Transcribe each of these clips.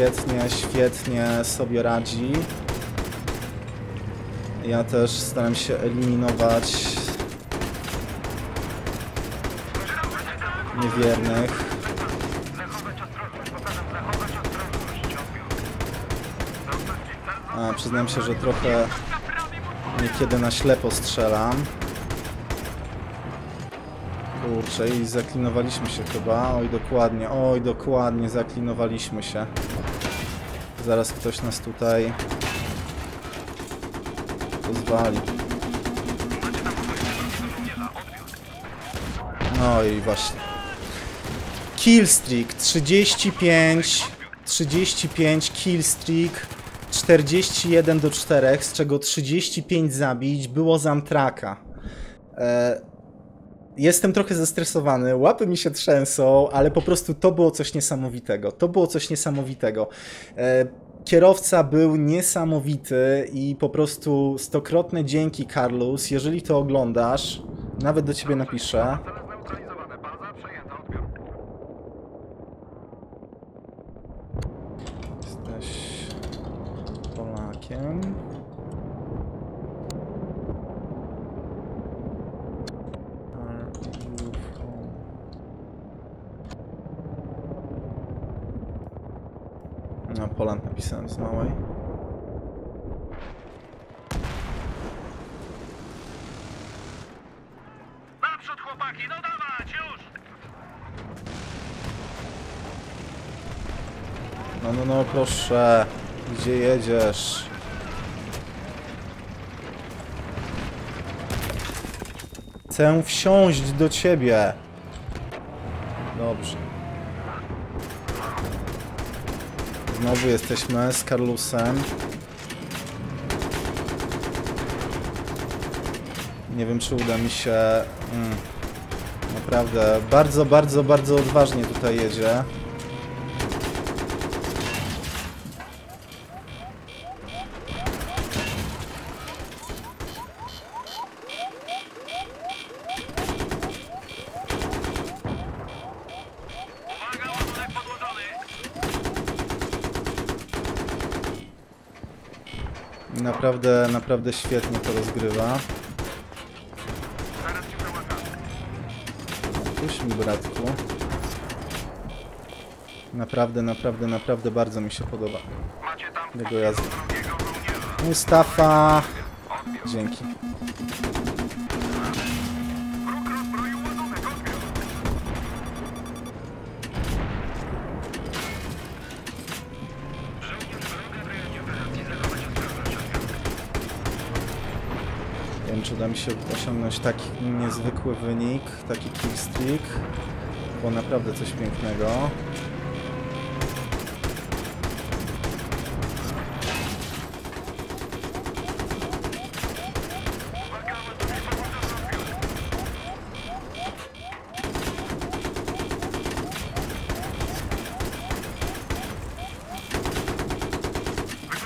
świetnie, świetnie sobie radzi. Ja też staram się eliminować niewiernych. A, przyznam się, że trochę niekiedy na ślepo strzelam. Kurczę, i zaklinowaliśmy się chyba. Oj, dokładnie, oj, dokładnie, zaklinowaliśmy się. Zaraz ktoś nas tutaj pozwali. No i właśnie. Killstreak 35 35 killstreak 41 do 4, z czego 35 zabić było z Amtraka. E, jestem trochę zestresowany, łapy mi się trzęsą, ale po prostu to było coś niesamowitego. To było coś niesamowitego. E, kierowca był niesamowity i po prostu stokrotne dzięki, Carlos. Jeżeli to oglądasz, nawet do ciebie napiszę. Jesteś Polakiem. No, Poland napisałem z małej. Naprzód chłopaki, no dawać, już! No, no, no, proszę. Gdzie jedziesz? Chcę wsiąść do ciebie. Dobrze. Znowu jesteśmy z Carlusem. Nie wiem, czy uda mi się... Mm. Naprawdę, bardzo, bardzo, bardzo odważnie tutaj jedzie. Naprawdę, naprawdę świetnie to rozgrywa. Puść mi, bratku. Naprawdę, naprawdę, naprawdę bardzo mi się podoba. Jego jazda. Mustafa! Dzięki. Czy uda mi się osiągnąć taki niezwykły wynik, taki killstreak. Było naprawdę coś pięknego.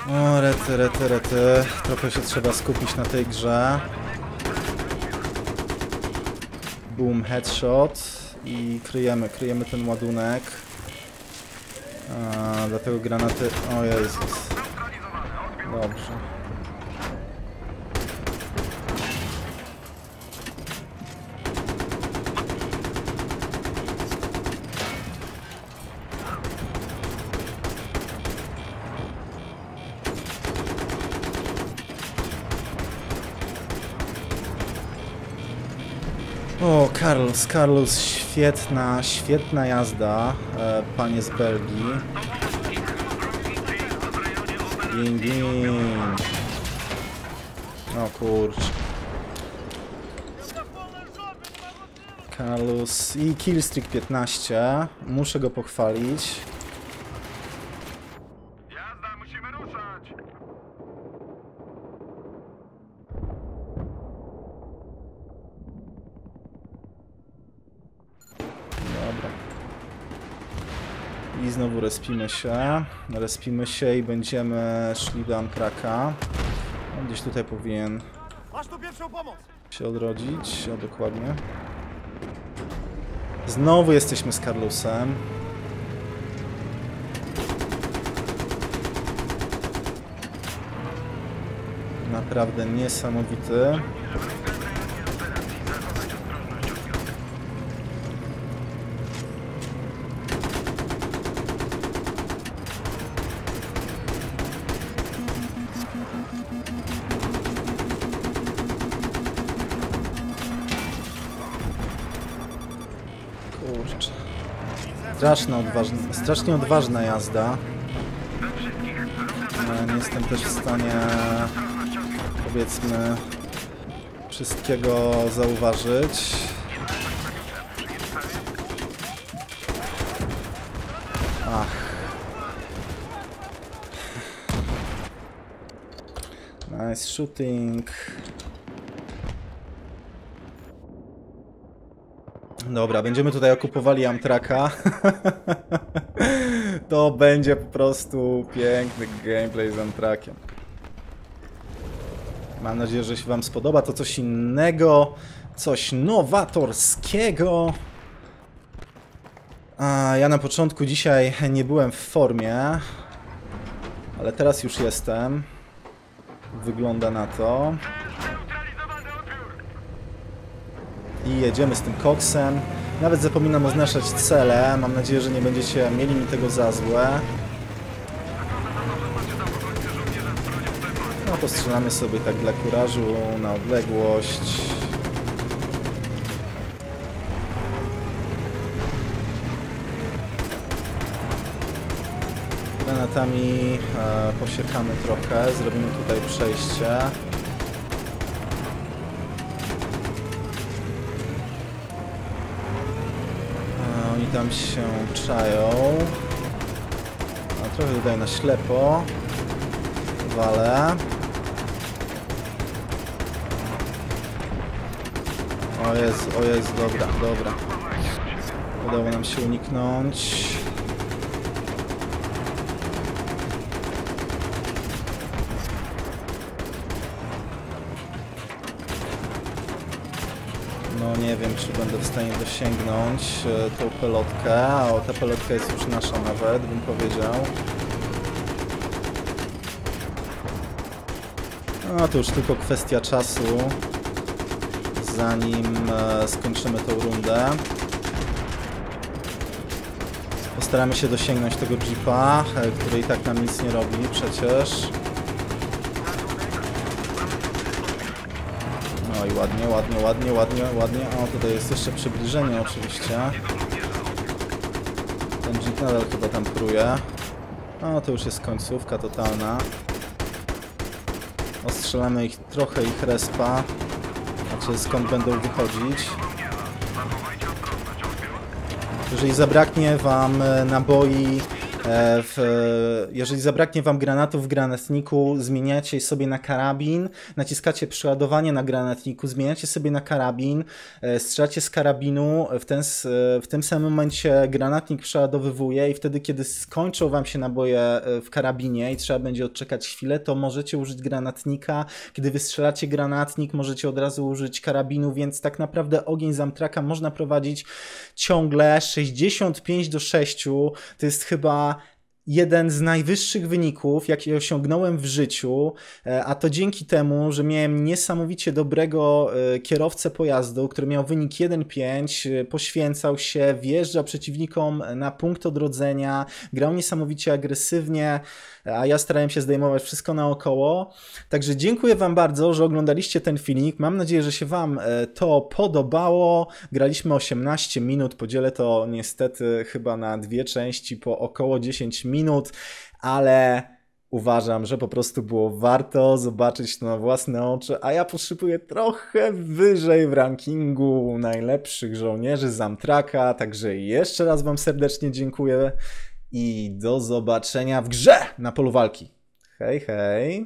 O, rety, rety, rety. Trochę się trzeba skupić na tej grze. Boom, headshot. I kryjemy, kryjemy ten ładunek. A, dlatego granaty... O Jezus. Dobrze. O, Carlos, Carlos, świetna, świetna jazda, e, panie z Belgii. Ding, ding. O kurcz. Carlos i killstreak 15. Muszę go pochwalić. znowu respimy się. Respimy się i będziemy szli do Ankraka. On gdzieś tutaj powinien... ...się odrodzić, o dokładnie. Znowu jesteśmy z Carlosem. Naprawdę niesamowity. Straszna, odważna, strasznie odważna jazda. Ale nie jestem też w stanie, powiedzmy, wszystkiego zauważyć. Ach. Nice shooting. Dobra, będziemy tutaj okupowali Amtraka. to będzie po prostu piękny gameplay z Amtrakiem. Mam nadzieję, że się Wam spodoba. To coś innego, coś nowatorskiego. A, ja na początku dzisiaj nie byłem w formie, ale teraz już jestem. Wygląda na to. I jedziemy z tym koksem. Nawet zapominam oznaczać cele. Mam nadzieję, że nie będziecie mieli mi tego za złe. No to strzelamy sobie tak dla kurażu na odległość. Granatami e, posiekamy trochę, zrobimy tutaj przejście. Tam się czają. A trochę tutaj na ślepo. Wale. O jest, o jest, dobra, dobra. Udało nam się uniknąć. Nie wiem, czy będę w stanie dosięgnąć e, tą pelotkę. O, ta pelotka jest już nasza nawet, bym powiedział. No to już tylko kwestia czasu, zanim e, skończymy tą rundę. Postaramy się dosięgnąć tego jeepa, e, który i tak nam nic nie robi przecież. I ładnie, ładnie, ładnie, ładnie, ładnie. O, tutaj jest jeszcze przybliżenie oczywiście. Ten jeep nadal chyba tam pruje. O, to już jest końcówka totalna. Ostrzelamy ich trochę ich respa. Znaczy skąd będą wychodzić. Jeżeli zabraknie wam e, naboi w, jeżeli zabraknie wam granatów w granatniku, zmieniacie sobie na karabin, naciskacie przeładowanie na granatniku, zmieniacie sobie na karabin, e, strzelacie z karabinu, w, ten, e, w tym samym momencie granatnik przeładowywuje i wtedy, kiedy skończą wam się naboje e, w karabinie i trzeba będzie odczekać chwilę, to możecie użyć granatnika. Kiedy wystrzelacie granatnik, możecie od razu użyć karabinu, więc tak naprawdę ogień z Amtraka można prowadzić ciągle 65 do 6. To jest chyba jeden z najwyższych wyników, jakie osiągnąłem w życiu, e, a to dzięki temu, że miałem niesamowicie dobrego e, kierowcę pojazdu, który miał wynik 1.5, e, poświęcał się, wjeżdżał przeciwnikom na punkt odrodzenia, grał niesamowicie agresywnie, a ja starałem się zdejmować wszystko naokoło. Także dziękuję Wam bardzo, że oglądaliście ten filmik. Mam nadzieję, że się Wam to podobało. Graliśmy 18 minut, podzielę to niestety chyba na dwie części po około 10 minut, ale uważam, że po prostu było warto zobaczyć to na własne oczy, a ja potrzebuję trochę wyżej w rankingu najlepszych żołnierzy z Amtraka, także jeszcze raz Wam serdecznie dziękuję i do zobaczenia w grze na polu walki. Hej, hej.